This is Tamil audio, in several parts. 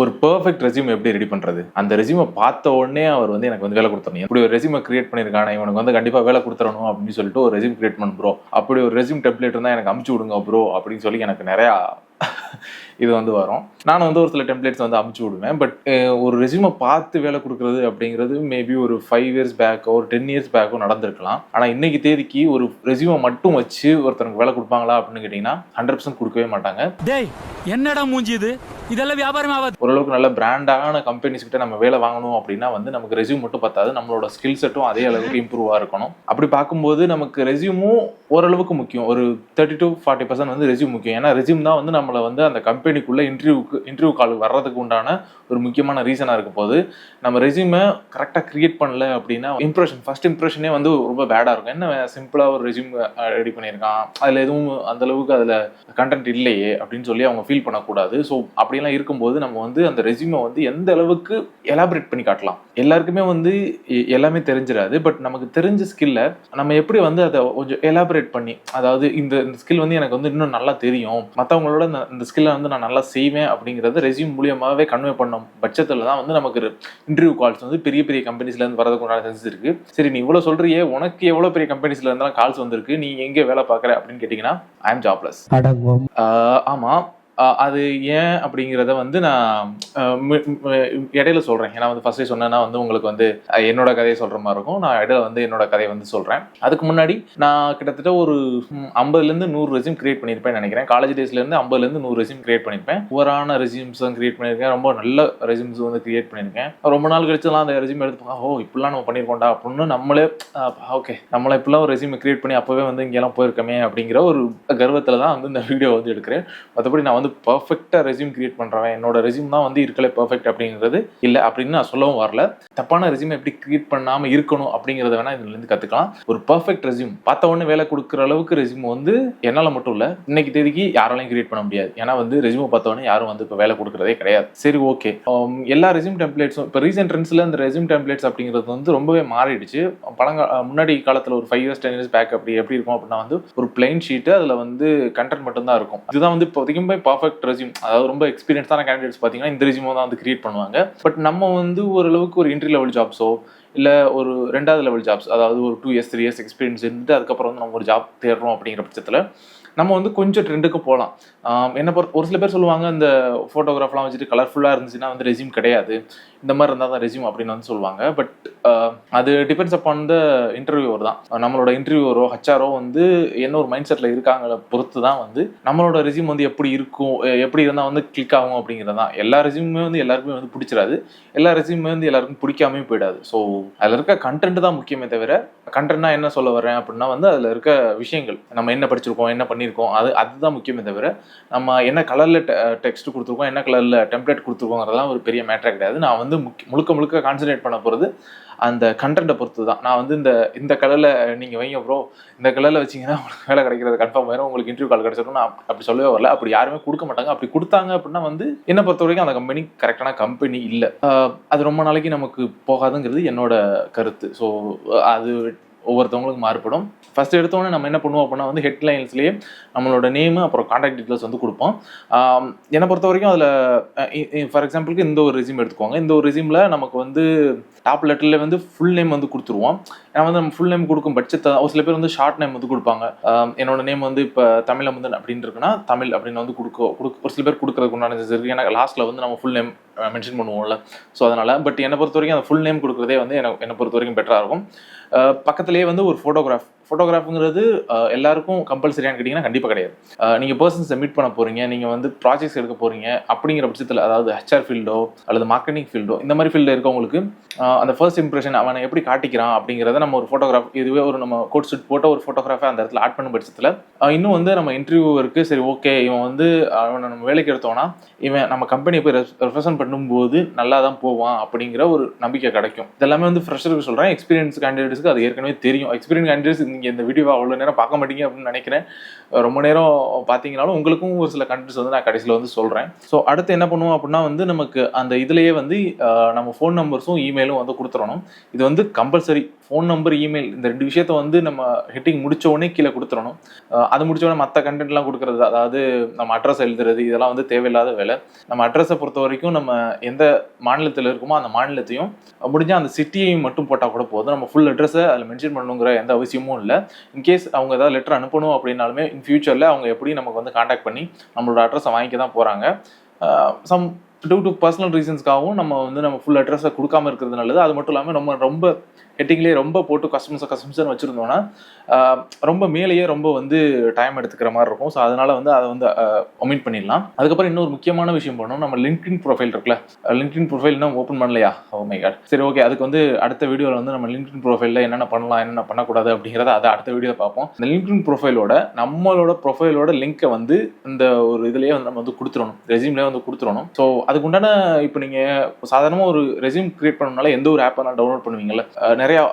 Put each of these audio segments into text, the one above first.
ஒரு பெர்ஃபெக்ட் ரெசியூம் எப்படி ரெடி பண்றது? அந்த ரெசியூமை பார்த்த உடனே அவர் வந்து எனக்கு வந்து வேலை கொடுத்தணும். இப்படி ஒரு ரெசியூமை கிரியேட் பண்ணியிருக்கானே இவனுக்கு வந்து கண்டிப்பா வேலை கொடுத்துறணும் அப்படின்னு சொல்லிட்டு ஒரு ரெசியூம் கிரியேட் பண்ண ப்ரோ அப்படி ஒரு ரெசியூம் டெம்ப்ளேட் இருந்தால் எனக்கு அமுச்சு விடுங்க ப்ரோ அப்படின்னு சொல்லி எனக்கு நிறையா இது வந்து வரும். நான் வந்து ஒரு சில டெம்ப்ளேட்ஸ் வந்து அமுச்சு விடுவேன். பட் ஒரு ரெசியூமை பார்த்து வேலை கொடுக்குறது அப்படிங்கிறது மேபி ஒரு ஃபைவ் இயர்ஸ் பேக்கோ ஒரு டென் இயர்ஸ் பேக்கோ நடந்திருக்கலாம். ஆனால் இன்னைக்கு தேதிக்கு ஒரு ரெசியூமை மட்டும் வச்சு ஒருத்தருக்கு வேலை கொடுப்பாங்களா அப்படின்னு கேட்டிங்கன்னா ஹண்ட்ரட் பர்சன்ட் கொடுக்கவே மாட்டாங்க. டேய் என்னடா மூஞ்சி இது? இதெல்லாம் வியாபாரம் ஆகாது. ஓரளவுக்கு நல்ல பிராண்டான கம்பெனிஸ் கிட்ட நம்ம வேலை வாங்கணும் அப்படின்னா வந்து நமக்கு ரெசியூம் மட்டும் பத்தாது. நம்மளோட ஸ்கில் செட்டும் அதே அளவுக்கு இம்ப்ரூவாக இருக்கணும். அப்படி பார்க்கும்போது நமக்கு ரெசியூமும் ஓரளவுக்கு முக்கியம். ஒரு தேர்ட்டி டு ஃபார்ட்டி பர்சன்ட் வந்து ரெசியூம் முக்கியம். ஏன்னா ரெசியூம் தான் வந்து நம்மளை வந்து அந்த கம்பெனிக்குள்ளே இன்டர்வியூக்கு இன்டர்வியூ கால் வர்றதுக்கு உண்டான ஒரு முக்கியமான ரீசனாக இருக்க போது நம்ம ரெசியூமை கரெக்டாக கிரியேட் பண்ணல அப்படின்னா இம்ப்ரெஷன் ஃபர்ஸ்ட் இம்ப்ரெஷனே வந்து ரொம்ப பேடாக இருக்கும். என்ன சிம்பிளாக ஒரு ரெசியூம் ரெடி பண்ணியிருக்கான்? அதில் எதுவும் அந்த அளவுக்கு அதில் கண்டென்ட் இல்லையே அப்படின்னு சொல்லி அவங்க ஃபீல் பண்ணக்கூடாது. ஸோ அப்படிலாம் இருக்கும்போது நம்ம வந்து அந்த ரெசியூமை வந்து எந்த அளவுக்கு எலாபரேட் பண்ணி காட்டலாம். எல்லாருக்குமே வந்து எல்லாமே தெரிஞ்சிடாது பட் நமக்கு தெரிஞ்ச ஸ்கில்ல நம்ம எப்படி வந்து அதை கொஞ்சம் எலாபரேட் பண்ணி அதாவது இந்த இந்த ஸ்கில் வந்து எனக்கு வந்து இன்னும் நல்லா தெரியும். மற்றவங்களோட இந்த இந்த ஸ்கில்லை வந்து நான் நல்லா செய்வேன் அப்படிங்கிறத ரெசியூம் மூலியமாகவே கன்வே பண்ண பட்சத்தில் தான் வந்து நமக்கு இன்டர்வியூ கால்ஸ் வந்து பெரிய பெரிய கம்பெனிஸ்ல இருந்து வரதுக்கு உண்டான சென்ஸ் இருக்கு. சரி நீ இவ்வளோ சொல்றியே உனக்கு எவ்வளோ பெரிய கம்பெனிஸ்ல இருந்தாலும் கால்ஸ் வந்திருக்கு நீ எங்கே வேலை பார்க்குற அப்படின்னு கேட்டிங்கன்னா ஐ எம் ஜாப்லெஸ் அடங்கும். ஆஹ் ஆமா. ஆஹ் அது ஏன் அப்படிங்கிறத வந்து நான் இடையில சொல்றேன். ஏன்னா வந்து ஃபர்ஸ்டே சொன்னேன்னா வந்து உங்களுக்கு வந்து என்னோட கதையை சொல்ற மாதிரி இருக்கும். நான் இடையில வந்து என்னோட கதையை வந்து சொல்றேன். அதுக்கு முன்னாடி நான் கிட்டத்தட்ட ஒரு ம், 50 ல இருந்து நூறு ரெசியூம் கிரியேட் பண்ணியிருப்பேன் நினைக்கிறேன். காலேஜ் டேஸ்ல இருந்து 50 ல இருந்து நூறு ரெசியூம் கிரியேட் பண்ணியிருப்பேன். ஓவரான ரெசியூம்ஸ் கிரியேட் பண்ணியிருக்கேன். ரொம்ப நல்ல ரெசியூம்ஸ் வந்து கிரியேட் பண்ணியிருக்கேன். ரொம்ப நாள் கழிச்செல்லாம் அந்த ரெசியூம் எடுத்து ஓ இப்படிலாம் நம்ம பண்ணியிருக்கோம்டா அப்படின்னு நம்மளே ஓகே நம்மளே இப்படிலாம் ஒரு ரெசியூம் கிரியேட் பண்ணி அப்பவே வந்து இங்கெல்லாம் போயிருக்கமே அப்படிங்கிற ஒரு கர்வத்தில் தான் வந்து இந்த வீடியோ வந்து எடுக்கிறேன். மற்றபடி நான் வந்து பர்ஃபெக்டாக ரெசியூம் கிரியேட் பண்ணுறவன் என்னோட ரெசியூம் தான் வந்து இருக்கலை பர்ஃபெக்ட் அப்படிங்கிறது இல்லை அப்படின்னு நான் சொல்லவும் வரல. தப்பான ரெசியூம் எப்படி கிரியேட் பண்ணாமல் இருக்கணும் அப்படிங்கிறத வேணால் இதுலேருந்து கற்றுக்கலாம் ஒரு பர்ஃபெக்ட் ரெசியூம் பார்த்த உடனே வேலை கொடுக்குற அளவுக்கு ரெசியூம் வந்து என்னால் மட்டும் இல்லை இன்னைக்கு தேதிக்கு யாராலையும் கிரியேட் பண்ண முடியாது. ஏன்னா வந்து ரெசியூம் பார்த்த உடனே யாரும் வந்து இப்போ வேலை கொடுக்குறதே கிடையாது. சரி ஓகே எல்லா ரெசியூம் டெம்ப்ளேட்ஸும் இப்போ ரீசெண்ட் ட்ரெண்ட்ஸில் அந்த ரெசியூம் டெம்ப்ளேட்ஸ் அப்படிங்கிறது வந்து ரொம்பவே மாறிடுச்சு. பழங்க முன்னாடி காலத்தில் ஒரு five years ten years back அப்படி எப்படி இருக்கும் அப்படின்னா வந்து ஒரு பிளைன் ஷீட்டு அதில் வந்து கண்டென்ட் மட்டும்தான் இருக்கும். இதுதான் வந்து இப்போதைக்கும் போய் பர்ஃபெக்ட் ரெசியூம் அதாவது ரொம்ப எக்ஸ்பீரியன்ஸான கேண்டிடேட்ஸ் பார்த்தீங்கன்னா இந்த ரெசியூமோ தான் வந்து கிரியேட் பண்ணுவாங்க. பட் நம்ம வந்து ஓரளவுக்கு ஒரு இன்ட்ரி லெவல் ஜாப்ஸோ இல்லை ஒரு ரெண்டாவது லெவல் ஜாப்ஸ் அதாவது ஒரு two years three years experience இருந்துட்டு அதுக்கப்புறம் வந்து நம்ம ஒரு ஜாப் தேடுறோம் அப்படிங்கிற பட்சத்தில் நம்ம வந்து கொஞ்சம் ட்ரெண்டுக்கு போகலாம் என்ன பொறுத்த ஒரு சில பேர் சொல்லுவாங்க இந்த ஃபோட்டோகிராஃப்லாம் வச்சுட்டு கலர்ஃபுல்லாக இருந்துச்சுன்னா வந்து ரெசியூம் கிடையாது. இந்த மாதிரி இருந்தால் தான் ரெசியூம் அப்படின்னு வந்து சொல்லுவாங்க. பட் அது டிபெண்ட்ஸ் அப்பான் த இன்டர்வியூவர் தான். நம்மளோட இன்டர்வியூவரோ ஹச்ஆரோ வந்து என்ன ஒரு மைண்ட் செட்டில் இருக்காங்கள பொறுத்து தான் வந்து நம்மளோட ரெசியூம் வந்து எப்படி இருக்கும் எப்படி இருந்தால் வந்து கிளிக் ஆகும் அப்படிங்கிறது தான். எல்லா ரெசியூமே வந்து எல்லாருக்குமே வந்து பிடிச்சிடாது எல்லா ரெசியூமே வந்து எல்லாருக்கும் பிடிக்காமே போயிடாது. ஸோ அதில் இருக்க கண்டென்ட் தான் முக்கியமே தவிர கண்டென்ட்னா என்ன சொல்ல வரேன் அப்படின்னா வந்து அதில் இருக்க விஷயங்கள். நம்ம என்ன படிச்சிருக்கோம் என்ன பண்ணியிருக்கோம் அது அதுதான் முக்கியமே தவிர நம்ம என்ன கலரில் டெக்ஸ்ட் கொடுத்துருக்கோம் என்ன கலரில் டெம்ப்ளேட் கொடுத்துருக்கோங்கிறதெல்லாம் ஒரு பெரிய மேட்டரே கிடையாது. நான் வந்து முக்கிய முழுக்க முழுக்க கான்சன்ட்ரேட் பண்ண போகிறது அந்த கண்டென்ட்டை பொறுத்து தான் நான் வந்து இந்த இந்த கலரில் நீங்கள் வைங்க ப்ரோ இந்த கலரில் வச்சிங்கன்னா உங்களுக்கு வேலை கிடைக்கிறது கன்ஃபார்ம் ஆயிரும். உங்களுக்கு இன்டர்வியூ கால் கிடைச்சிடும் நான் அப்படி சொல்லவே வரல. அப்படி யாருமே கொடுக்க மாட்டாங்க. அப்படி கொடுத்தாங்க அப்படின்னா வந்து என்னை பொறுத்த வரைக்கும் அந்த கம்பெனி கரெக்டான கம்பெனி இல்லை. அது ரொம்ப நாளைக்கு நமக்கு போகாதுங்கிறது என்னோட கருத்து. ஸோ அது ஒவ்வொருத்தவங்களுக்கு மாறுபடும். ஃபஸ்ட் எடுத்தோன்னே நம்ம என்ன பண்ணுவோம் அப்படின்னா வந்து ஹெட்லைன்ஸ்லேயே நம்மளோட நேமு அப்புறம் காண்டாக்ட் டீட்டெயில்ஸ் வந்து கொடுப்போம். என்னை பொறுத்த வரைக்கும் அதில் ஃபார் எக்ஸாம்பிளுக்கு இந்த ஒரு ரெசியூம் எடுத்துக்கோங்க. இந்த ஒரு ரெசியூமில் நமக்கு வந்து டாப் லெட்டரில் வந்து ஃபுல் நேம் வந்து கொடுத்துருவோம். ஏன்னா வந்து நம்ம ஃபுல் நேம் கொடுக்கும் பட்சத்தை ஒரு சில பேர் வந்து ஷார்ட் நேம் வந்து கொடுப்பாங்க. என்னோட நேம் வந்து இப்போ தமிழ் அமுதன் அப்படின்னு இருக்குன்னா தமிழ் அப்படின்னு வந்து கொடுக்க கொடுக்க ஒரு சில பேர் கொடுக்கறதுக்கு உண்டான இருக்குது ஏன்னா லாஸ்ட்டில் வந்து நம்ம ஃபுல் நேம் மென்ஷன் பண்ணுவோம்ல. ஸோ அதனால் பட் என்னை பொறுத்த வரைக்கும் அந்த ஃபுல் நேம் கொடுக்குறதே வந்து என்னை என்னை பொறுத்த வரைக்கும் பெட்டராக இருக்கும். பக்கத்துலேயே வந்து ஒரு ஃபோட்டோகிராஃப் ஃபோட்டோகிராஃபுங்கிறது எல்லாருக்கும் கம்பல்சரியான்னு கேட்டிங்கன்னா கண்டிப்பாக கிடையாது. நீங்கள் பர்சன் சப்மிட் மீட் பண்ண போகிறீங்க நீங்கள் வந்து ப்ராஜெக்ட்ஸ் எடுக்க போகிறீங்க அப்படிங்கிற பட்சத்தில் அதாவது ஹெச்ஆர் ஃபீல்டோ அல்லது மார்க்கெட்டிங் ஃபீல்டோ இந்த மாதிரி ஃபீல்டு இருக்கவங்களுக்கு அந்த ஃபர்ஸ்ட் இம்ப்ரெஷன் அவனை எப்படி காட்டிக்கிறான் அப்படிங்கிறத நம்ம ஒரு ஃபோட்டோகிராஃப் இதுவே ஒரு நம்ம கோட் சூட் போட்ட ஒரு ஃபோட்டோகிராஃபை அந்த இடத்துல ஆட் பண்ண பட்சத்தில் இன்னும் வந்து நம்ம இன்டர்வியூவருக்கு சரி ஓகே இவன் வந்து அவனை நம்ம வேலைக்கு எடுத்தோன்னா இவன் நம்ம கம்பெனியை போய் ரெப்ரசன்ட் பண்ணும்போது நல்லா தான் போவான் அப்படிங்கிற ஒரு நம்பிக்கை கிடைக்கும். இதெல்லாமே வந்து ஃப்ரெஷருக்கு சொல்கிறேன் எக்ஸ்பீரியன்ஸ் கேண்டிடேட்ஸ்க்கு அது ஏற்கனவே தெரியும். எக்ஸ்பீரியன்ஸ் கேண்டிடேட்ஸ் நீங்கள் இந்த வீடியோவை அவ்வளோ நேரம் பார்க்க மாட்டீங்க அப்படின்னு நினைக்கிறேன். ரொம்ப நேரம் பார்த்தீங்கனாலும் உங்களுக்கும் ஒரு சில கண்டென்ட்ஸ் வந்து நான் கடைசியில் வந்து சொல்கிறேன் ஸோ அடுத்து என்ன பண்ணுவோம் அப்படின்னா வந்து நமக்கு அந்த இதுலேயே வந்து நம்ம ஃபோன் நம்பர்ஸும் இமெயிலும் வந்து கொடுத்துடணும். இது வந்து கம்பல்சரி ஃபோன் நம்பர் இமெயில் இந்த ரெண்டு விஷயத்த வந்து நம்ம ஹிட்டிங் முடிச்ச உடனே கீழே கொடுத்துடணும். அது முடிச்ச உடனே மற்ற கண்டென்ட்லாம் கொடுக்குறது அதாவது நம்ம அட்ரஸ் எழுதுறது இதெல்லாம் வந்து தேவையில்லாத வேலை. நம்ம அட்ரஸை பொறுத்த வரைக்கும் நம்ம எந்த மாநிலத்தில் இருக்குமோ அந்த மாநிலத்தையும் முடிஞ்சால் அந்த சிட்டியையும் மட்டும் போட்டால் கூட போதும். நம்ம ஃபுல் அட்ரஸை அதில் மென்ஷன் பண்ணுங்கிற எந்த அவசியமும் இல்லை. இல்லை. இன்கேஸ் அவங்க ஏதாவது லெட்டர் அனுப்பணும் அப்படின்னாலுமே இன் ஃபியூச்சரில் அவங்க எப்படி நமக்கு வந்து காண்டாக்ட் பண்ணி நம்மளோட அட்ரஸை வாங்கிக்க தான் போகிறாங்க சம் டியூ டு பர்சனல் ரீசன்ஸ்க்காகவும் நம்ம வந்து நம்ம ஃபுல் அட்ரஸை கொடுக்காம இருக்கிறது நல்லது. அது மட்டும் இல்லாமல் நம்ம ரொம்ப ஹெட்டிங்லேயே ரொம்ப போட்டு கஸ்டமர்ஸ் கஸ்டமர்ஸ்னு வச்சுருந்தோம்னா ரொம்ப மேலேயே ரொம்ப வந்து டைம் எடுத்துக்கிற மாதிரி இருக்கும். ஸோ அதனால் வந்து அதை வந்து ஒமிட் பண்ணிடலாம். அதுக்கப்புறம் இன்னொரு முக்கியமான விஷயம் பண்ணணும். நம்ம லிங்க்டின் ப்ரொஃபைல் இருக்குல்ல லிங்க்டின் ப்ரொஃபைல் இன்னும் ஓப்பன் பண்ணலையா? ஓ மை காட் சரி ஓகே அதுக்கு வந்து அடுத்த வீடியோவில் வந்து நம்ம லிங்க்டின் ப்ரொஃபைலில் என்னென்ன பண்ணலாம் என்னென்ன பண்ணக்கூடாது அப்படிங்கிறத அதை அடுத்த வீடியோவில் பார்ப்போம். இந்த லிங்க்டின் ப்ரொஃபைலோட நம்மளோட ப்ரொஃபைலோட லிங்க்கை வந்து இந்த ஒரு இதுலேயே வந்து நம்ம வந்து கொடுத்துடணும். ரெசியூம்லேயே வந்து கொடுத்துடணும். ஸோ அதுக்குண்டான இப்போ நீங்கள் சாதாரணமாக ஒரு ரெசியூம் கிரியேட் பண்ணணும்னால எந்த ஒரு ஆப்பை நான் டவுன்லோட் பண்ணுவீங்கல்ல. நிறையா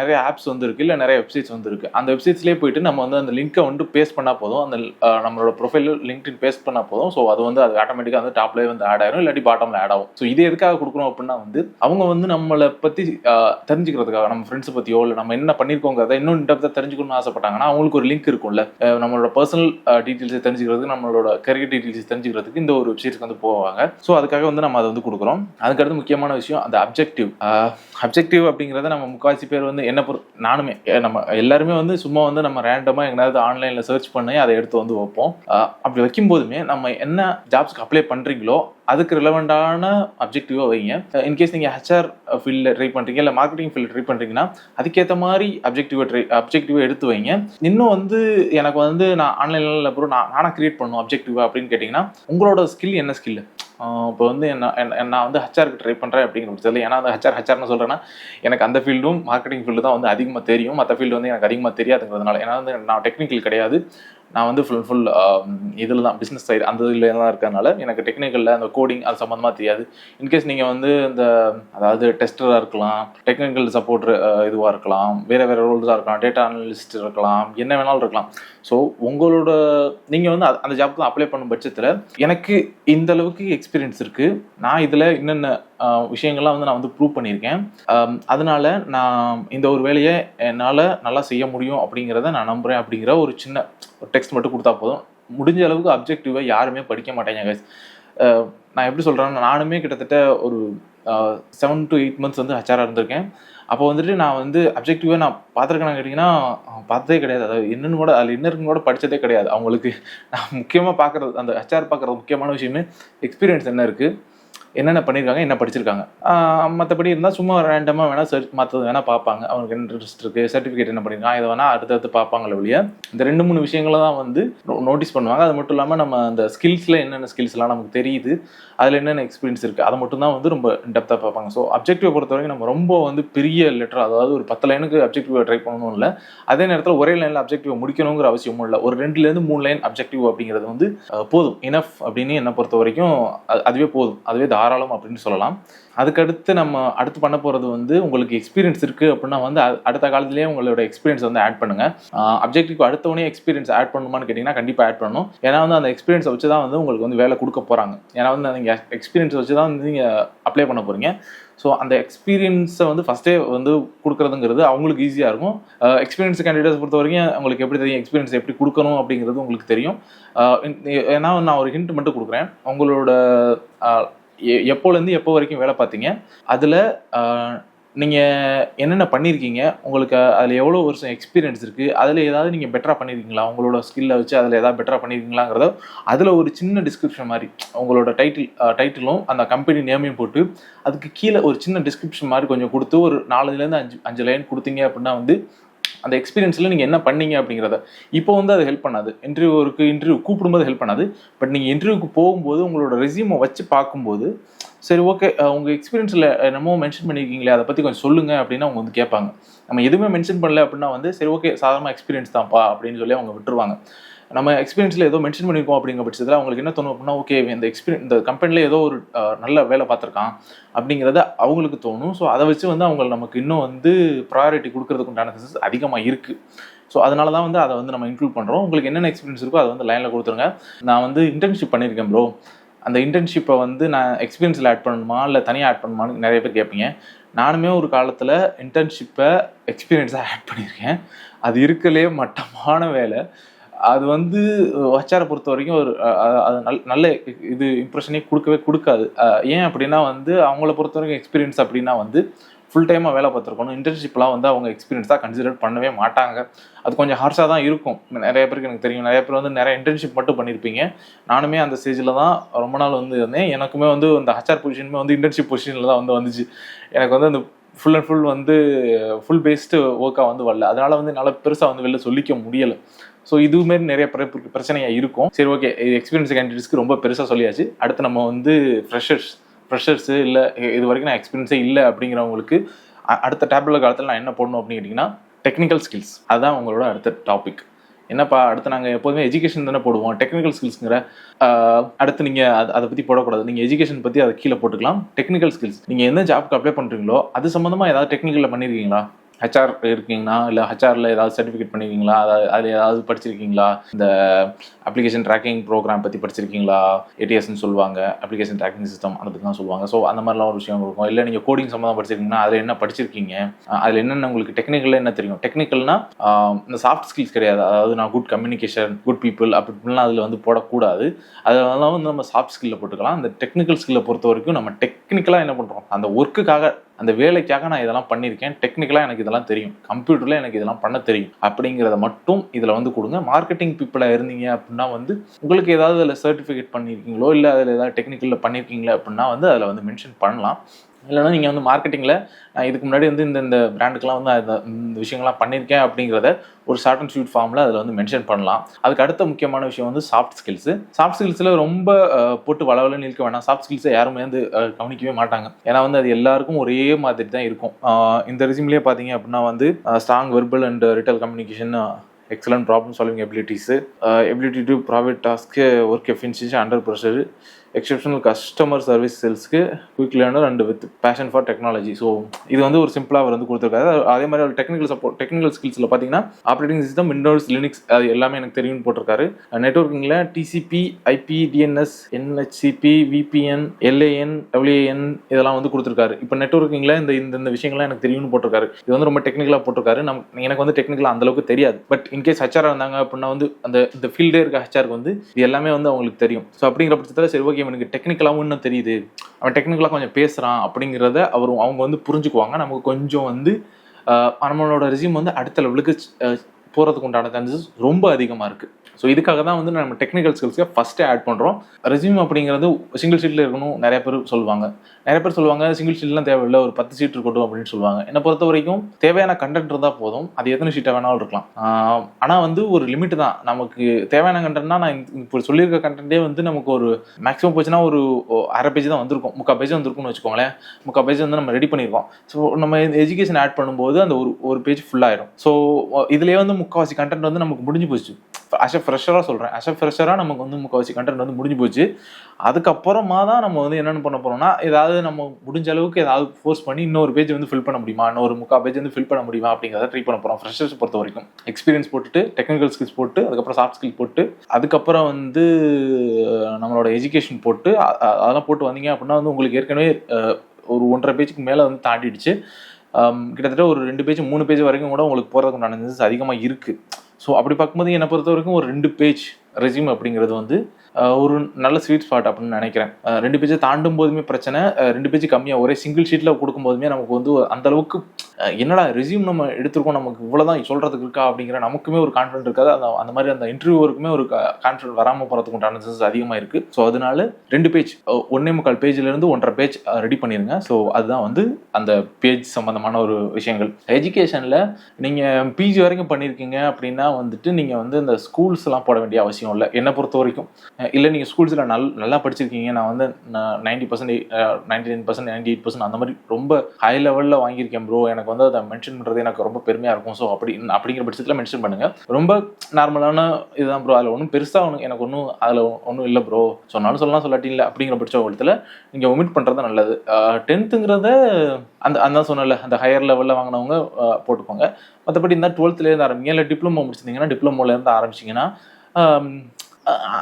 நிறைய ஆப்ஸ் வந்துருக்கு இல்லை நிறைய வெப்சைட்ஸ் வந்துருக்கு. அந்த வெப்சைட்ஸ்லேயே போயிட்டு நம்ம வந்து அந்த லிங்கை வந்து பேஸ்ட் பண்ணால் போதும். அந்த நம்மளோட ப்ரொஃபைல் லிங்க்டின் பேஸ்ட் பண்ணால் போதும். ஸோ அது வந்து அது ஆட்டோமேட்டிக்காக வந்து டாப்லேயே வந்து ஆட் ஆயிரும் இல்லாட்டி பாட்டமில் ஆட் ஆகும். ஸோ இது எதுக்காக கொடுக்குறோம் அப்படின்னா வந்து அவங்க வந்து நம்மளை பற்றி தெரிஞ்சுக்கிறதுக்காக நம்ம ஃப்ரெண்ட்ஸை பற்றியோ இல்லை நம்ம என்ன பண்ணியிருக்கோங்கிறத இன்னும் டெப்த்தாக தெரிஞ்சுக்கணும்னு ஆசைப்பட்டாங்கன்னா அவங்களுக்கு ஒரு லிங்க் இருக்கும்ல. நம்மளோட பர்சனல் டீட்டெயில்ஸை தெரிஞ்சுக்கிறதுக்கு நம்மளோட கரியர் டீட்டெயில்ஸ் தெரிஞ்சுக்கிறதுக்கு இந்த ஒரு வெப்சைட்ஸ்க்கு வந்து போவாங்க. ஸோ அதுக்காக வந்து நம்ம அதை வந்து கொடுக்குறோம். அதுக்கடுத்து முக்கியமான விஷயம் அந்த அப்ஜெக்டிவ் அப்ஜெக்டிவ் அப்படிங்கிறத நம்ம முக்கால்வாசி பேர் வந்து என்ன பொறு நானுமே நம்ம எல்லாருமே வந்து சும்மா வந்து நம்ம ரேண்டமாக எங்கேயாவது ஆன்லைனில் சர்ச் பண்ணி அதை எடுத்து வந்து வைப்போம். அப்படி வைக்கும் போதுமே நம்ம என்ன ஜாப்ஸ்க்கு அப்ளை பண்ணுறீங்களோ அதுக்கு ரிலவெண்டான அப்ஜெக்டிவாக வைங்க. இன்கேஸ் நீங்கள் ஹெச்ஆர் ஃபீல்டில் ட்ரை பண்ணுறீங்க இல்லை மார்க்கெட்டிங் ஃபீல்டில் ட்ரை பண்ணுறீங்கன்னா அதுக்கேற்ற மாதிரி அப்ஜெக்டிவாக ட்ரை அப்ஜெக்டிவாக எடுத்து வைங்க. இன்னும் வந்து எனக்கு வந்து நான் ஆன்லைனில் அப்புறம் நான் நானாக கிரியேட் பண்ணும் அப்ஜெக்டிவாக அப்படின்னு கேட்டிங்கன்னா உங்களோட ஸ்கில் என்ன ஸ்கில் இப்போ வந்து என்ன நான் வந்து ஹச்ஆருக்கு ட்ரை பண்ணுறேன் அப்படிங்கிற பட்சத்தில் ஏன்னா அந்த ஹச்ஆர் ஹச்ஆர்னு சொல்கிறேன்னா எனக்கு அந்த ஃபீல்டும் மார்க்கெட்டிங் ஃபீல்டு தான் வந்து அதிகமாக தெரியும். மற்ற ஃபீல்டு வந்து எனக்கு அதிகமாக தெரியாதுங்கிறதுனால. ஏன்னா வந்து நான் டெக்னிக்கல் கிடையாது. நான் வந்து ஃபுல் ஃபுல் இதில் தான் பிஸ்னஸ் சைடு அந்த இதில் தான் இருக்கிறதுனால எனக்கு டெக்னிக்கலில் அந்த கோடிங் அது சம்மந்தமாக தெரியாது. இன்கேஸ் நீங்கள் வந்து இந்த அதாவது டெஸ்டராக இருக்கலாம் டெக்னிக்கல் சப்போர்ட் இதுவாக இருக்கலாம் வேறு வேறு ரோல்ஸாக இருக்கலாம் டேட்டா அனலிஸ்ட் இருக்கலாம் என்ன வேணாலும் இருக்கலாம். ஸோ உங்களோட நீங்கள் வந்து அந்த- அந்த ஜாப்க்கு அப்ளை பண்ணும் பட்சத்தில் எனக்கு இந்த அளவுக்கு எக்ஸ்பீரியன்ஸ் இருக்குது நான் இதில் என்னென்ன விஷயங்கள்லாம் வந்து நான் வந்து ப்ரூவ் பண்ணியிருக்கேன். அதனால நான் இந்த ஒரு வேலையை என்னால் நல்லா செய்ய முடியும் அப்படிங்கிறத நான் நம்புகிறேன் அப்படிங்கிற ஒரு சின்ன ஒரு டெக்ஸ்ட் மட்டும் கொடுத்தா போதும். முடிஞ்ச அளவுக்கு அப்ஜெக்டிவாக யாருமே படிக்க மாட்டேங்க நான் எப்படி சொல்கிறேன்னா நானுமே கிட்டத்தட்ட ஒரு செவன் டு எயிட் மந்த்ஸ் வந்து ஹச்சாராக இருந்திருக்கேன். அப்போ வந்துட்டு நான் வந்து அப்ஜெக்டிவாக நான் பார்த்துருக்கேன் கேட்டிங்கன்னா பார்த்ததே கிடையாது. அதாவது என்னன்னு கூட அதில் இன்னருக்குன்னு கூட படித்ததே கிடையாது. அவங்களுக்கு நான் முக்கியமாக பார்க்குறது அந்த ஹச்ஆர் பார்க்குறது முக்கியமான விஷயமே எக்ஸ்பீரியன்ஸ் என்ன இருக்குது என்னென்ன பண்ணியிருக்காங்க என்ன படிச்சிருக்காங்க. மற்றபடி இருந்தால் சும்மா ரேண்டமாக வேணால் சர்ச் மற்றது வேணால் பார்ப்பாங்க அவங்களுக்கு என்ன இன்ட்ரெஸ்ட் இருக்குது சர்டிஃபிகேட் என்ன பண்ணியிருக்காங்க இதை வேணால் அடுத்தடுத்து பார்ப்பாங்களே ஒழிய இந்த ரெண்டு மூணு விஷயங்களை தான் வந்து நோட்டீஸ் பண்ணுவாங்க. அது மட்டும் இல்லாமல் நம்ம அந்த ஸ்கில்ஸில் என்னென்ன ஸ்கில்ஸ்லாம் நமக்கு தெரியுது அதில் என்னென்ன எக்ஸ்பீரியன்ஸ் இருக்குது அதை மட்டும் தான் வந்து ரொம்ப டெப்த்தாக பார்ப்பாங்க ஸோ அப்ஜெக்டிவ் பொறுத்த வரைக்கும் நம்ம ரொம்ப வந்து பெரிய லெட்டர் அதாவது ஒரு பத்து லைனுக்கு அப்ஜெக்டிவ் ட்ரை பண்ணணும் இல்லை அதே நேரத்தில் ஒரே லைனில் அப்ஜெக்டிவ் முடிக்கணுங்கிற அவசியமும் இல்லை. ஒரு ரெண்டுலேருந்து மூணு லைன் அப்ஜெக்டிவ் அப்படிங்கிறது வந்து போதும். இனஃப் அப்படின்னு என்னை பொறுத்த வரைக்கும் அதுவே போதும். அதுவே தாராளம் அப்படின்னு சொல்லலாம். அதுக்கடுத்து நம்ம அடுத்து பண்ண போகிறது வந்து உங்களுக்கு எக்ஸ்பீரியன்ஸ் இருக்குது அப்படின்னா வந்து அடுத்த காலத்துலேயே உங்களோட எக்ஸ்பீரியன்ஸ் வந்து ஆட் பண்ணுங்கள் அப்ஜெக்டிவ் அடுத்தவனே எக்ஸ்பீரியன்ஸ் ஆட் பண்ணணுமான்னு கேட்டிங்கன்னா கண்டிப்பாக ஆட் பண்ணணும். ஏன்னா வந்து அந்த எக்ஸ்பீரியன்ஸ் வச்சு தான் வந்து உங்களுக்கு வந்து வேலை கொடுக்க போகிறாங்க ஏன்னா வந்து நீங்கள் எக்ஸ்பீரியன்ஸ் வச்சு தான் வந்து நீங்கள் அப்ளை பண்ண போகிறீங்க ஸோ அந்த எக்ஸ்பீரியன்ஸை வந்து ஃபஸ்ட்டே வந்து கொடுக்குறதுங்கிறது அவங்களுக்கு ஈஸியாக இருக்கும். எக்ஸ்பீரியன்ஸ் கேண்டிடேட்ஸ் பொறுத்த வரைக்கும் உங்களுக்கு எப்படி தெரியும் எக்ஸ்பீரியன்ஸ் எப்படி கொடுக்கணும் அப்படிங்கிறது உங்களுக்கு தெரியும். ஏன்னா நான் ஒரு ஹிண்ட் மட்டும் கொடுக்குறேன். உங்களோட எப்போலேருந்து எப்போ வரைக்கும் வேலை பார்த்தீங்க? அதில் நீங்கள் என்னென்ன பண்ணியிருக்கீங்க? உங்களுக்கு அதில் எவ்வளோ வருஷம் எக்ஸ்பீரியன்ஸ் இருக்குது அதில் ஏதாவது நீங்கள் பெட்டராக பண்ணியிருக்கீங்களா? உங்களோட ஸ்கில்லை வச்சு அதில் ஏதாவது பெட்டராக பண்ணியிருக்கீங்களாங்கிறத அதில் ஒரு சின்ன டிஸ்கிரிப்ஷன் மாதிரி உங்களோட டைட்டில் டைட்டிலும் அந்த கம்பெனி நேமையும் போட்டு அதுக்கு கீழே ஒரு சின்ன டிஸ்கிரிப்ஷன் மாதிரி கொஞ்சம் கொடுத்து ஒரு நாலுலேருந்து அஞ்சு அஞ்சு லைன் கொடுத்தீங்க அப்படின்னா வந்து அந்த எக்ஸ்பீரியன்ஸில் நீங்கள் என்ன பண்ணீங்க அப்படிங்கிறத. இப்போ வந்து அது ஹெல்ப் பண்ணாது. இன்டர்வியூருக்கு இன்டர்வியூ கூப்பிடும்போது ஹெல்ப் பண்ணாது. பட் நீங்கள் இன்டர்வியூக்கு போகும்போது உங்களோட ரெசியூமை வச்சு பார்க்கும்போது சரி ஓகே உங்கள் எக்ஸ்பீரியன்ஸில் என்னமோ மென்ஷன் பண்ணியிருக்கீங்களே அதை பற்றி கொஞ்சம் சொல்லுங்கள் அப்படின்னு அவங்க வந்து கேட்பாங்க. நம்ம எதுவுமே மென்ஷன் பண்ணல அப்படின்னா வந்து சரி ஓகே சாதாரண எக்ஸ்பீரியன்ஸ் தான்ப்பா அப்படின்னு சொல்லி அவங்க விட்டுருவாங்க. நம்ம எக்ஸ்பீரியன்ஸில் ஏதோ மென்ஷன் பண்ணியிருக்கோம் அப்படிங்கிற பட்சத்தில் அவங்களுக்கு என்ன தோணும் அப்படின்னா ஓகே இந்த எக்ஸ்பீரியன் இந்த கம்பெனியில் ஏதோ ஒரு நல்ல வேலை பார்த்துருக்கான் அப்படிங்கிறத அவங்களுக்கு தோணும். ஸோ அதை வச்சு வந்து அவங்க நமக்கு இன்னும் வந்து ப்ரையாரிட்டி கொடுக்கறதுக்கு உண்டான அதிகமாக இருக்குது ஸோ அதனால தான் வந்து அதை வந்து நம்ம இன்க்ளூட் பண்ணுறோம் உங்களுக்கு என்னென்ன எக்ஸ்பீரியன்ஸ் இருக்கோ அதை வந்து லைனில் கொடுத்துருங்க. நான் வந்து இன்டர்ன்ஷிப் பண்ணியிருக்கேன் ப்ரோ அந்த இன்டர்ன்ஷிப்பை வந்து நான் எக்ஸ்பீரியன்ஸில் ஆட் பண்ணணுமா? இல்லை தனியாக ஆட் பண்ணணுமான்னு நிறைய பேர் கேட்பீங்க நானுமே ஒரு காலத்தில் இன்டர்ன்ஷிப்பை எக்ஸ்பீரியன்ஸாக ஆட் பண்ணியிருக்கேன். அது இருக்கலே மட்டமான வேலை. அது வந்து ஹச்ஆரை பொறுத்த வரைக்கும் ஒரு அது நல் நல்ல இது இம்ப்ரெஷனே கொடுக்கவே கொடுக்காது. ஏன் அப்படின்னா வந்து அவங்கள பொறுத்த வரைக்கும் எக்ஸ்பீரியன்ஸ் அப்படின்னா வந்து ஃபுல் டைமாக வேலை பார்த்துருக்கணும். இன்டர்ன்ஷிப்லாம் வந்து அவங்க எக்ஸ்பீரியன்ஸாக கன்சிடர் பண்ணவே மாட்டாங்க. அது கொஞ்சம் ஹார்ஷாக தான் இருக்கும். நிறைய பேருக்கு எனக்கு தெரியும். நிறைய பேர் வந்து நிறைய இன்டர்ன்ஷிப் மட்டும் பண்ணியிருப்பீங்க நானுமே அந்த ஸ்டேஜில் தான் ரொம்ப நாள் வந்து இருந்தேன். எனக்குமே வந்து அந்த ஹச்ஆர் பொசிஷனுமே வந்து இன்டர்ன்ஷிப் பொசிஷனில் தான் வந்து வந்துச்சு. எனக்கு வந்து அந்த ஃபுல் அண்ட் ஃபுல் வந்து ஃபுல் பேஸ்டு ஒர்க்காக வந்து வரல. அதனால் வந்து என்னால் பெருசாக வந்து வெளில சொல்லிக்க முடியலை. ஸோ இதுவுமே நிறைய பிரச்சனையாக இருக்கும். சரி ஓகே எக்ஸ்பீரியன்ஸ் கேண்டிடேட்ஸ்க்கு ரொம்ப பெருசாக சொல்லியாச்சு. அடுத்து நம்ம வந்து ஃப்ரெஷர்ஸ் ஃப்ரெஷர்ஸு இல்லை இது வரைக்கும் நான் எக்ஸ்பீரியன்ஸே இல்லை அப்படிங்கிறவங்களுக்கு அடுத்த டேப்லெட் காலத்தில் நான் என்ன பண்ணணும் அப்படின்னு கேட்டிங்கன்னா டெக்னிக்கல் ஸ்கில்ஸ் அதுதான் உங்களோட அடுத்த டாபிக் என்னப்பா அடுத்து நாங்கள் எப்போதுமே எஜுகேஷன் தானே போடுவோம். டெக்னிக்கல் ஸ்கில்ஸுங்கிற அடுத்து நீங்கள் அதை அதை பற்றி போடக்கூடாது. நீங்கள் எஜுகேஷன் பற்றி அதை கீழே போட்டுக்கலாம். டெக்னிக்கல் ஸ்கில்ஸ் நீங்கள் எந்த ஜாப்க்கு அப்ளை பண்ணுறீங்களோ அது சம்மந்தமாக ஏதாவது டெக்னிக்கலில் பண்ணியிருக்கீங்களா ஹெச்ஆர் இருக்கீங்கன்னா இல்லை ஹெச்ஆரில் ஏதாவது சர்டிஃபிகேட் பண்ணியிருக்கீங்களா அதாவது அதில் ஏதாவது படிச்சிருக்கீங்களா? இந்த அப்ளிகேஷன் ட்ராக்கிங் ப்ரோக்ராம் பற்றி படிச்சிருக்கீங்களா? ஏடிஎஸ்ன்னு சொல்லுவாங்க. அப்ளிகேஷன் ட்ராக்கிங் சிஸ்டம் அதை தான் சொல்லுவாங்க. ஸோ அந்த மாதிரிலாம் ஒரு விஷயம் இருக்கும். இல்லை நீங்கள் கோடிங் சம்மந்தம் படிச்சிருக்கீங்கன்னா அதில் என்ன படிச்சிருக்கீங்க? அதில் என்னென்ன உங்களுக்கு டெக்னிக்கலில் என்ன தெரியும்? டெக்னிக்கல்னா இந்த சாஃப்ட் ஸ்கில்ஸ் கிடையாது. அதாவது நான் குட் கம்யூனிகேஷன் குட் பீப்புள் அப்படிலாம் அதில் வந்து போடக்கூடாது. அதெல்லாம் வந்து நம்ம சாஃப்ட் ஸ்கில்ல போட்டுக்கலாம். அந்த டெக்னிக்கல் ஸ்கில்லை பொறுத்த வரைக்கும் நம்ம டெக்னிக்கலாக என்ன பண்ணுறோம் அந்த ஒர்க்குக்காக அந்த வேலைக்காக நான் இதெல்லாம் பண்ணியிருக்கேன். டெக்னிக்கலாக எனக்கு இதெல்லாம் தெரியும். கம்ப்யூட்டரில் எனக்கு இதெல்லாம் பண்ண தெரியும். அப்படிங்கிறத மட்டும் இதில் வந்து கொடுங்க. மார்க்கெட்டிங் பீப்புளாக இருந்தீங்க அப்படின்னா வந்து உங்களுக்கு ஏதாவது அதில் சர்டிஃபிகேட் பண்ணியிருக்கீங்களோ இல்லை அதில் ஏதாவது டெக்னிக்கலில் பண்ணியிருக்கீங்களா அப்படின்னா வந்து அதில் வந்து மென்ஷன் பண்ணலாம். இல்லைன்னா நீங்கள் வந்து மார்க்கெட்டிங்கில் நான் இதுக்கு முன்னாடி வந்து இந்த இந்த பிராண்டுக்கெலாம் வந்து இந்த விஷயங்கள்லாம் பண்ணியிருக்கேன் அப்படிங்கிறத ஒரு ஷார்ட் அண்ட் ஷூட் ஃபார்மில் அதில் வந்து மென்ஷன் பண்ணலாம். அதுக்கு அடுத்த முக்கியமான விஷயம் வந்து சாஃப்ட் ஸ்கில்ஸு சாஃப்ட் ஸ்கில்ஸில் ரொம்ப போட்டு வளவலன்னு இருக்க வேணாம். சாஃப்ட் ஸ்கில்ஸை யாருமே வந்து கவனிக்கவே மாட்டாங்க. ஏன்னா வந்து அது எல்லாருக்கும் ஒரே மாதிரி தான் இருக்கும். இந்த ரெசிம்லேயே பார்த்தீங்க அப்படின்னா வந்து strong verbal and written communication excellent problem solving abilities ability to profit task work efficiency under pressure exceptional customer service சேல்ஸ்க்கு quick learner and with passion for technology so இது வந்து ஒரு சிம்பிளாக அவர் வந்து கொடுத்துருக்காரு. அதே மாதிரி அவர் டெக்னிக்கல் சப்போர்ட் டெக்னிக்கல் ஸ்கில்ஸில் பார்த்தீங்கன்னா ஆப்ரேட்டிங் சிஸ்டம் விண்டோஸ் லினிக்ஸ் அது எல்லாமே எனக்கு தெரியும்னு போட்டிருக்காரு. நெட்ஒர்க்கிங்கில் TCP IP DNS DHCP VPN LAN WAN இதெல்லாம் வந்து கொடுத்துருக்காரு. இப்போ நெட்ஒர்க்கிங்கில் இந்த இந்த இந்த விஷயங்கள்லாம் எனக்கு தெரியும்னு போட்டிருக்காரு. இது வந்து ரொம்ப டெக்னிக்கலாக போட்டிருக்காரு. நம் எனக்கு வந்து டெக்னிக்கலாக அந்தளவுக்கு தெரியாது. பட் இன்கேஸ் ஹெச்ஆர் இருந்தாங்க அப்படின்னா வந்து அந்த இந்த ஃபீல்டே இருக்க ஹெச்ஆருக்கு வந்து இது எல்லாமே வந்து அவங்களுக்கு தெரியும். ஸோ அப்படிங்கிற பட்சத்தில் சரி ஓகே இவனுக்கு டெக்னிக்கலாகவும் இன்னும் தெரியுது. அவன் டெக்னிக்கலாக கொஞ்சம் பேசுகிறான் அப்படிங்கிறத அவர் அவங்க வந்து புரிஞ்சுக்குவாங்க. நமக்கு கொஞ்சம் வந்து நம்மளோட ரிசியூம் வந்து அடுத்த லெவலுக்கு போகிறதுக்கு உண்டான சான்சஸ் ரொம்ப அதிகமாக இருக்குது ஸோ இதுக்காக தான் வந்து நம்ம டெக்னிக்கல் ஸ்கில்ஸ்க்கு ஃபஸ்ட்டே ஆட் பண்ணுறோம் ரெசியூம் அப்படிங்கிறது சிங்கிள் ஷீட்டில் இருக்கணும் நிறைய பேர் சொல்லுவாங்க. நிறைய பேர் சொல்லுவாங்க சிங்கிள் ஷீட்லாம் தேவையில்லை ஒரு பத்து ஷீட் இருக்கட்டும் அப்படின்னு சொல்லுவாங்க. என்னை பொறுத்த வரைக்கும் தேவையான கண்டென்ட் இருந்தால் போதும். அது எத்தனை ஷீட்டாக வேணாலும் இருக்கலாம். ஆனால் வந்து ஒரு லிமிட் தான். நமக்கு தேவையான கண்டென்ட்னா நான் இப்போ சொல்லியிருக்க கண்டென்ட்டே வந்து நமக்கு ஒரு மேக்ஸிமம் போச்சுன்னா ஒரு அரை பேஜ் தான் வந்திருக்கும். முக்கால் பேஜ் வந்திருக்கும்னு வச்சுக்கோங்களேன். முக்கால் பேஜ் வந்து நம்ம ரெடி பண்ணியிருக்கோம் ஸோ நம்ம எஜுகேஷன் ஆட் பண்ணும்போது அந்த ஒரு ஒரு பேஜ் ஃபுல்லாயிடும் ஸோ இதுலேயே வந்து முக்கால்வாசி கண்டென்ட் வந்து நமக்கு முடிஞ்சு போச்சு. அஷ ஃப்ரெஷராக சொல்கிறேன் அஷ ஃப்ரெஷராக நமக்கு வந்து முக்கால்வாசி கண்டென்ட் வந்து முடிஞ்சு போச்சு. அதுக்கப்புறமா தான் நம்ம வந்து என்னென்ன பண்ண போகிறோம்னா ஏதாவது நம்ம முடிஞ்ச அளவுக்கு ஏதாவது ஃபோர்ஸ் பண்ணி இன்னொரு பேஜ் வந்து ஃபில் பண்ண முடியுமா? இன்னொரு முக்கால் பேஜ் வந்து ஃபில் பண்ண முடியுமா? அப்படிங்கிறத ட்ரை பண்ண போகிறோம் ஃப்ரெஷர்ஸ் பொறுத்த வரைக்கும். எக்ஸ்பீரியன்ஸ் போட்டுட்டு டெக்னிக்கல் ஸ்கில்ஸ் போட்டு அதுக்கப்புறம் சாஃப்ட் ஸ்கில் போட்டு அதுக்கப்புறம் வந்து நம்மளோட எஜுகேஷன் போட்டு அதெல்லாம் போட்டு வந்தீங்க அப்படின்னா வந்து உங்களுக்கு ஏற்கனவே ஒரு ஒன்றரை பேஜுக்கு மேலே வந்து தாண்டிடுச்சு. கிட்டத்தட்ட ஒரு ரெண்டு பேஜ் மூணு பேஜ் வரைக்கும் கூட உங்களுக்கு போகிறதுக்கு நடந்தது அதிகமாக இருக்குது ஸோ அப்படி பார்க்கும்போது என்னை பொறுத்த வரைக்கும் ஒரு ரெண்டு பேஜ் ரெசியூம் அப்படிங்கிறது வந்து ஒரு நல்ல ஸ்வீட் ஸ்பாட் அப்படின்னு நினைக்கிறேன். ரெண்டு பேஜை தாண்டும் போதுமே பிரச்சனை. ரெண்டு பேஜ் கம்மியாக ஒரே சிங்கிள் ஷீட்டில் கொடுக்கும் போதுமே நமக்கு வந்து அந்த அளவுக்கு என்னடா ரெசியூம் நம்ம எடுத்திருக்கோம் நமக்கு இவ்வளோதான் சொல்கிறதுக்கு இருக்கா அப்படிங்கிற நமக்குமே ஒரு கான்ஃபிடென்ட் இருக்காது. அந்த அந்த மாதிரி அந்த இன்டர்வியூவருக்குமே ஒரு கான்ஃபிடென்ட் வராமல் போகிறதுக்கு உண்டான சான்சஸ் அதிகமாக இருக்குது ஸோ அதனால ரெண்டு பேஜ் ஒன்னே முக்கால் பேஜ்லேருந்து ஒன்றரை பேஜ் ரெடி பண்ணிடுங்க ஸோ அதுதான் வந்து அந்த பேஜ் சம்மந்தமான ஒரு விஷயங்கள். எஜுகேஷனில் நீங்கள் பிஜி வரைக்கும் பண்ணியிருக்கீங்க அப்படின்னா வந்துட்டு நீங்கள் வந்து இந்த ஸ்கூல்ஸ்லாம் போட வேண்டிய அவசியம் இல்லை. என்னை பொறுத்த வரைக்கும். இல்லை நீங்கள் ஸ்கூல்ஸில் நல் நல்லா படிச்சிருக்கீங்க. நான் வந்து ninety percent ninety nine percent ninety eight percent அந்த மாதிரி ரொம்ப ஹை லெவலில் வாங்கியிருக்கேன் ப்ரோ எனக்கு வந்து அதை மென்ஷன் பண்ணுறது எனக்கு ரொம்ப பெருமையாக இருக்கும். ஸோ அப்படி அப்படிங்கிற பட்சத்தில் மென்ஷன் பண்ணுங்கள் ரொம்ப நார்மலான இதுதான் ப்ரோ அதில் ஒன்றும் பெருசாக ஒன்று எனக்கு ஒன்றும் அதில் ஒன்றும் இல்லை ப்ரோ சொன்னாலும் சொல்லலாம் சொல்லாட்டி இல்லை அப்படிங்கிற பட்ச ஒருத்தில் நீங்கள் ஒமிட் பண்ணுறது நல்லது. டென்த்துங்கிறத அந்த அந்த சொன்னல அந்த ஹையர் லெவலில் வாங்கினவங்க போட்டுப்பாங்க போட்டுக்கோங்க. மற்றபடி இந்த டுவெல்த்துலேருந்து ஆரம்பிங்க. இல்லை டிப்ளமோ முடிச்சிருந்தீங்கன்னா டிப்ளமோலேருந்து ஆரம்பிச்சிங்கன்னா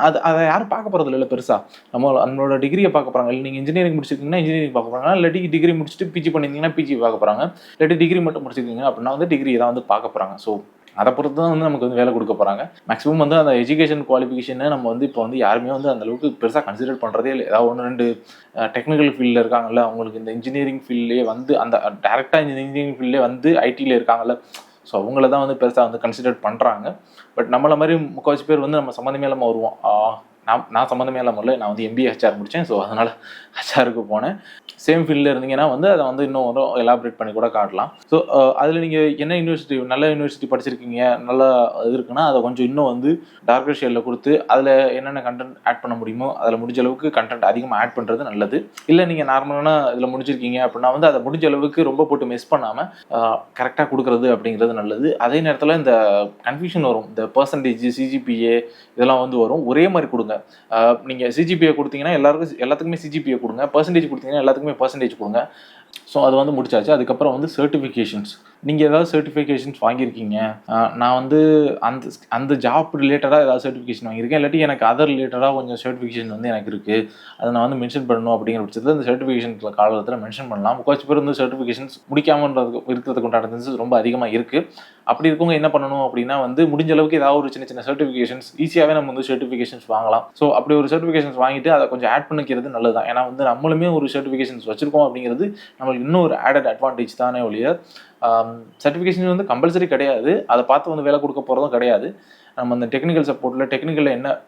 அது அதை யாரும் பார்க்க போகிறது இல்லை பெருசாக நம்ம நம்மளோட டிகிரியை பார்க்க போகிறாங்க இல்லை நீங்கள் இன்ஜினியரிங் முடிச்சிருக்கீங்கன்னா இன்ஜினியரிங் பார்க்க போகிறாங்க இல்லாட்டி டிகிரி முடிச்சுட்டு பிஜி பண்ணியிருந்தீங்கன்னா பிஜி பார்க்க போகிறாங்க இல்லாட்டி டிகிரி மட்டும் முடிச்சிருக்கீங்க அப்படின்னா வந்து டிகிரி தான் வந்து பார்க்க போகிறாங்க ஸோ அதை பொறுத்து தான் வந்து நமக்கு வந்து வேலை கொடுக்க போகிறாங்க மேக்ஸிமம் வந்து அந்த எஜுகேஷன் குவாலிஃபிகேஷனை நம்ம வந்து இப்போ வந்து யாருமே வந்து அந்த அளவுக்கு பெருசாக கன்சிடர் பண்ணுறதே இல்லை. ஏதாவது ஒன்று ரெண்டு டெக்னிக்கல் ஃபீல்டில் இருக்காங்கல்ல அவங்களுக்கு இந்த இன்ஜினியரிங் ஃபீல்ட்லேயே வந்து அந்த டேரெக்டாக இன்ஜினியரிங் ஃபீல்ட்லேயே வந்து ஐடியில் இருக்காங்கல்ல ஸோ அவங்கள தான் வந்து பெருசாக வந்து கன்சிடர் பண்ணுறாங்க பட் நம்மளை மாதிரி முக்கால்வாசி பேர் வந்து நம்ம சம்மந்தமே இல்லாமல் வருவோம். நான் நான் சம்மந்தமே இல்லாமல் இல்லை நான் வந்து எம்பிஏ ஹெச்ஆர் முடித்தேன் ஸோ அதனால் ஹெச்ஆருக்கு போனேன். சேம் ஃபீல்டில் இருந்தீங்கன்னா வந்து அதை வந்து இன்னும் ஒரு எலாபரேட் பண்ணி கூட காட்டலாம். ஸோ அதில் நீங்கள் என்ன யூனிவர்சிட்டி நல்ல யூனிவர்சிட்டி படிச்சிருக்கீங்க நல்ல இது இருக்குன்னா அதை கொஞ்சம் இன்னும் வந்து டார்க்கர் ஷேடில் கொடுத்து அதில் என்னென்ன கண்டென்ட் ஆட் பண்ண முடியுமோ அதில் முடிஞ்ச அளவுக்கு கண்டென்ட் அதிகமாக ஆட் பண்ணுறது நல்லது. இல்லை நீங்கள் நார்மலான இதில் முடிச்சிருக்கீங்க அப்படின்னா வந்து அதை முடிஞ்ச அளவுக்கு ரொம்ப போட்டு மிஸ் பண்ணாமல் கரெக்டாக கொடுக்குறது அப்படிங்கிறது நல்லது. அதே நேரத்தில் இந்த கன்ஃபியூஷன் வரும். இந்த பர்சன்டேஜ் சிஜிபிஏ இதெல்லாம் வந்து வரும். ஒரே மாதிரி கொடுங்க. நீங்கள் சிஜிபிஏ கொடுத்தீங்கன்னா எல்லாருக்கும் எல்லாத்துக்குமே சிஜிபிஏ கொடுங்க. பர்சன்டேஜ் கொடுத்தீங்கன்னா எல்லாத்துக்குமே பர்சன்டேஜ் கொடுங்க. ஸோ அது வந்து முடிச்சாச்சு. அதுக்கப்புறம் வந்து சர்டிஃபிகேஷன்ஸ் நீங்கள் ஏதாவது சர்டிஃபிகேஷன்ஸ் வாங்கியிருக்கீங்க? நான் வந்து அந்த அந்த ஜாப் ரிலேட்டடாக ஏதாவது சர்டிஃபிகேஷன் வாங்கியிருக்கேன். இல்லாட்டி எனக்கு அதர் ரிலேட்டடாக கொஞ்சம் சர்டிஃபிகேஷன் வந்து எனக்கு இருக்குது அதை நான் வந்து மென்ஷன் பண்ணணும் அப்படிங்கிற பட்சத்தில் இந்த சர்டிஃபிகேஷன் காலத்தில் மென்ஷன் பண்ணலாம். முக்கால்வாசி பேர் வந்து சர்டிஃபிகேஷன்ஸ் முடிக்காமன்றது இருக்கிறதுக்கு உண்டான tendencies ரொம்ப அதிகமாக இருக்குது அப்படி இருக்கவங்க என்ன பண்ணணும் அப்படின்னா வந்து முடிஞ்ச அளவுக்கு ஏதாவது ஒரு சின்ன சின்ன சர்டிஃபிகேஷன்ஸ் ஈஸியாகவே நம்ம வந்து சர்டிஃபிகேஷன்ஸ் வாங்கலாம். ஸோ அப்படி ஒரு சர்டிஃபிகேஷன்ஸ் வாங்கிட்டு அதை கொஞ்சம் ஆட் பண்ணிக்கிறது நல்லது தான் ஏன்னா வந்து நம்மளுமே ஒரு சர்டிஃபிகேஷன்ஸ் வச்சிருக்கோம் அப்படிங்கிறது நம்மளுக்கு இன்னும் ஒரு ஆடட் அட்வான்டேஜ் தானே ஒழிய சர்டிஃபிகேஷன் வந்து கம்பல்சரி கிடையாது. அதை பார்த்து வந்து வேலை கொடுக்க போகிறதும் கிடையாது. நம்ம அந்த டெக்னிக்கல் சப்போர்ட்டில் டெக்னிக்கலில் என்ன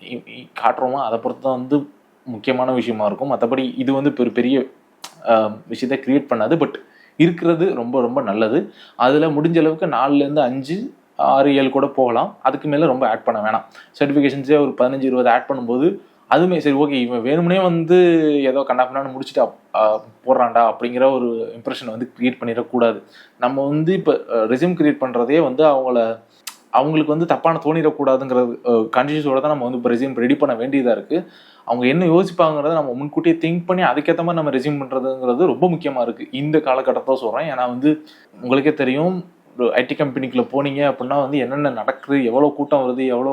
இ- காட்டுறோமோ அதை பொறுத்து தான் வந்து முக்கியமான விஷயமா இருக்கும். மற்றபடி இது வந்து ஒரு பெரிய விஷயத்த கிரியேட் பண்ணாது. பட் இருக்கிறது ரொம்ப ரொம்ப நல்லது. அதில் முடிஞ்ச அளவுக்கு நாலுலேருந்து அஞ்சு ஆறு ஏழு கூட போகலாம். அதுக்கு மேலே ரொம்ப ஆட் பண்ண வேணாம். சர்டிஃபிகேஷன்ஸே ஒரு பதினஞ்சு இருபது ஆட் பண்ணும்போது அதுவுமே சரி ஓகே இவன் வேணும்னே வந்து ஏதோ கண்டாப்பினான்னு முடிச்சுட்டா போடுறான்டா அப்படிங்கிற ஒரு இம்ப்ரெஷன் வந்து கிரியேட் பண்ணிடக்கூடாது. நம்ம வந்து இப்போ ரெசியூம் கிரியேட் பண்ணுறதே வந்து அவங்கள அவங்களுக்கு வந்து தப்பான தோணிடக்கூடாதுங்கிறது கண்டிஷன்ஸோட தான் நம்ம வந்து இப்போ ரெசியூம் ரெடி பண்ண வேண்டியதாக இருக்குது அவங்க என்ன யோசிப்பாங்கிறத நம்ம முன்கூட்டியே திங்க் பண்ணி அதுக்கேற்ற மாதிரி நம்ம ரெசியூம் பண்ணுறதுங்கிறது ரொம்ப முக்கியமாக இருக்குது இந்த காலகட்டத்தை சொல்கிறேன் ஏன்னா வந்து உங்களுக்கே தெரியும் ஐடி கம்பெனிக்குள்ள போனீங்க அப்படின்னா வந்து என்னென்ன நடக்குது எவ்வளோ கூட்டம் வருது எவ்வளோ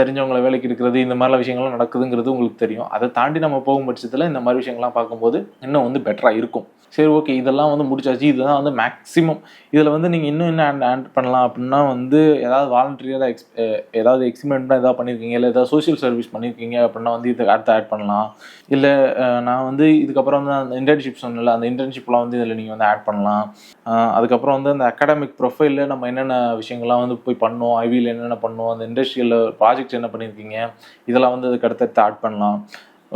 தெரிஞ்சவங்கள வேலைக்கு இருக்கிறது இந்த மாதிரிலாம் விஷயங்கள்லாம் நடக்குதுங்கிறது உங்களுக்கு தெரியும். அதை தாண்டி நம்ம போகும் பட்சத்தில் இந்த மாதிரி விஷயங்கள்லாம் பார்க்கும்போது இன்னும் வந்து பெட்டராக இருக்கும். சரி ஓகே இதெல்லாம் வந்து முடிச்சாச்சு. இதுதான் வந்து மேக்ஸிமம் இதில் வந்து நீங்கள் இன்னும் என்ன ஆட் ஆட் பண்ணலாம் அப்படின்னா வந்து ஏதாவது வாலண்டரியாக எக்ஸ் ஏதாவது எக்ஸ்பிரிமெண்ட்டாக ஏதாவது பண்ணியிருக்கீங்க இல்லை ஏதாவது சோஷியல் சர்வீஸ் பண்ணியிருக்கீங்க அப்படின்னா வந்து இதை அடுத்து ஆட் பண்ணலாம். இல்லை நான் வந்து இதுக்கப்புறம் வந்து அந்த இன்டர்ன்ஷிப் சொன்னல அந்த இன்டர்ன்ஷிப்லாம் வந்து இதில் நீங்கள் வந்து ஆட் பண்ணலாம். அதுக்கப்புறம் வந்து அந்த அகாடமிக் ப்ரொஃபைலில் நம்ம என்னென்ன விஷயங்கள்லாம் வந்து போய் பண்ணோம்? ஐவியில் என்னென்ன பண்ணோம்? அந்த இண்டஸ்ட்ரியலில் ப்ராஜெக்ட் என்ன பண்ணியிருக்கீங்க இதெல்லாம் வந்து அதுக்கு அடுத்தடுத்து ஆட் பண்ணலாம்.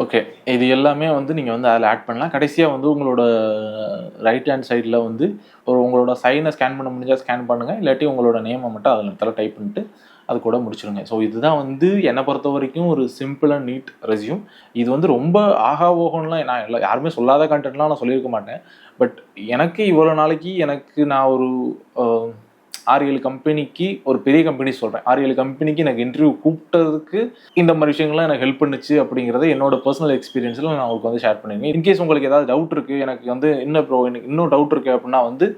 ஓகே இது எல்லாமே வந்து நீங்கள் வந்து அதில் ஆட் பண்ணலாம். கடைசியாக வந்து உங்களோட ரைட் ஹேண்ட் சைடில் வந்து ஒரு உங்களோட சைனை ஸ்கேன் பண்ண முடிஞ்சால் ஸ்கேன் பண்ணுங்கள் இல்லாட்டி உங்களோட நேமை மட்டும் அதில் இடத்துல டைப் பண்ணிட்டு அது கூட முடிச்சிருங்க. ஸோ இதுதான் வந்து என்னை பொறுத்த வரைக்கும் ஒரு சிம்பிள் அண்ட் நீட் ரெஸ்யூம் இது வந்து ரொம்ப ஆகா ஓகம்லாம் நான் எல்லாம் யாருமே சொல்லாத கண்டென்ட்லாம் நான் சொல்லியிருக்க மாட்டேன். பட் எனக்கு இவ்வளோ நாளைக்கு எனக்கு நான் ஒரு ஆறு ஏழு கம்பெனிக்கு ஒரு பெரிய கம்பெனி சொல்கிறேன் ஆறு ஏழு கம்பெனிக்கு எனக்கு இன்டர்வியூ கூப்பிட்டதுக்கு இந்த மாதிரி விஷயங்கள்லாம் எனக்கு ஹெல்ப் பண்ணுச்சு அப்படிங்கிறத என்னோட பர்சனல் எக்ஸ்பீரியன்ஸில் நான் உங்களுக்கு வந்து ஷேர் பண்ணிருக்கேன். இன்கேஸ் உங்களுக்கு ஏதாவது டவுட் இருக்குது எனக்கு வந்து இன்னும் ப்ரோ எனக்கு இன்னும் டவுட் இருக்குது அப்படின்னா வந்து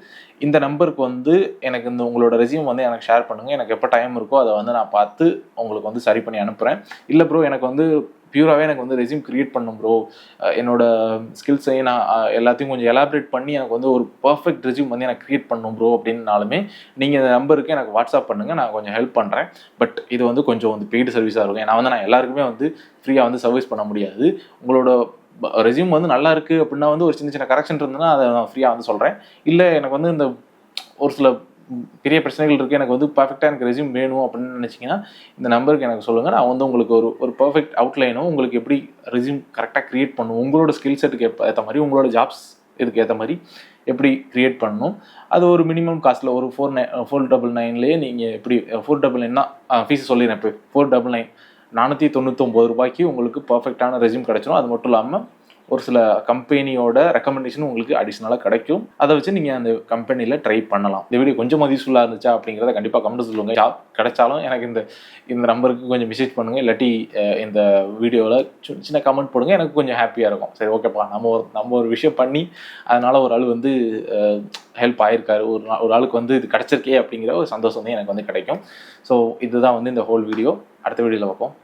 இந்த நம்பருக்கு வந்து எனக்கு இந்த உங்களோட ரெசியூம் வந்து எனக்கு ஷேர் பண்ணுங்கள் எனக்கு எப்போ டைம் இருக்கோ அதை வந்து நான் பார்த்து உங்களுக்கு வந்து சரி பண்ணி அனுப்புகிறேன் இல்லை ப்ரோ எனக்கு வந்து பியூராகவே எனக்கு வந்து ரெசியூம் கிரியேட் பண்ணும் ப்ரோ என்னோட ஸ்கில்ஸையும் நான் எல்லாத்தையும் கொஞ்சம் எலாபரேட் பண்ணி எனக்கு வந்து ஒரு பர்ஃபெக்ட் ரெசியூம் வந்து எனக்கு கிரியேட் பண்ணும் ப்ரோ அப்படின்னாலுமே நீங்கள் இந்த நம்பருக்கு எனக்கு வாட்ஸ்அப் பண்ணுங்கள் நான் கொஞ்சம் ஹெல்ப் பண்ணுறேன் பட் இது வந்து கொஞ்சம் வந்து பெய்டு சர்வீஸாக இருக்கும். ஏன்னா வந்து நான் எல்லாருக்குமே வந்து ஃப்ரீயாக வந்து சர்வீஸ் பண்ண முடியாது. உங்களோட ரெசியூம் வந்து நல்லா இருக்குது அப்படின்னா வந்து ஒரு சின்ன சின்ன கரெக்ஷன் இருந்ததுன்னா அதை நான் ஃப்ரீயாக வந்து சொல்கிறேன் இல்லை எனக்கு வந்து இந்த ஒரு சில பெரிய பிரச்சனைகள் இருக்குது எனக்கு வந்து பர்ஃபெக்டாக எனக்கு ரெசியூம் வேணும் அப்படின்னு நினச்சிங்கன்னா இந்த நம்பருக்கு எனக்கு சொல்லுங்கள் நான் வந்து உங்களுக்கு ஒரு ஒரு பர்ஃபெக்ட் அவுட்லைனும் உங்களுக்கு எப்படி ரெசியூம் கரெக்டாக க்ரியேட் பண்ணணும் உங்களோட ஸ்கில் செட்டுக்கு ஏற்ற மாதிரி உங்களோட ஜாப்ஸ் இதுக்கு ஏற்ற மாதிரி எப்படி க்ரியேட் பண்ணணும். அது ஒரு மினிமம் காஸ்ட்டில் ஒரு ஃபோர் நைன் ஃபோர் டபுள் நைன்லேயே நீங்கள் எப்படி ஃபோர் டபுள் நைன்னா ஃபீஸ் சொல்லிடுறேன். இப்போ ஃபோர் டபுள் நைன் நானூற்றி தொண்ணூத்தொம்பது ரூபாய்க்கு உங்களுக்கு பர்ஃபெக்டான ரெஸ்யூம் கிடச்சிரும். அது மட்டும் இல்லாமல் ஒரு சில கம்பெனியோட ரெக்கமெண்டேஷன் உங்களுக்கு அடிஷ்னலாக கிடைக்கும். அதை வச்சு நீங்கள் அந்த கம்பெனியில் ட்ரை பண்ணலாம். இந்த வீடியோ கொஞ்சம் யூஸ்ஃபுல்லாக இருந்துச்சா அப்படிங்கிறத கண்டிப்பாக கமெண்ட் சொல்லுங்க. ஜாப் கிடைச்சாலும் எனக்கு இந்த இந்த நம்பருக்கு கொஞ்சம் மெசேஜ் பண்ணுங்கள் இல்லாட்டி இந்த வீடியோவில் சின்ன சின்ன கமெண்ட் போடுங்க. எனக்கு கொஞ்சம் ஹாப்பியாக இருக்கும். சரி ஓகேப்பா நம்ம ஒரு நம்ம ஒரு விஷயம் பண்ணி அதனால் ஒரு ஆள் வந்து ஹெல்ப் ஆயிருக்காரு. ஒரு நாள் ஒரு ஆளுக்கு வந்து இது கிடச்சிருக்கே அப்படிங்கிற ஒரு சந்தோஷம் வந்து எனக்கு வந்து கிடைக்கும். ஸோ இதுதான் வந்து இந்த ஹோல் வீடியோ அடுத்த வீடியோவில் பார்ப்போம்.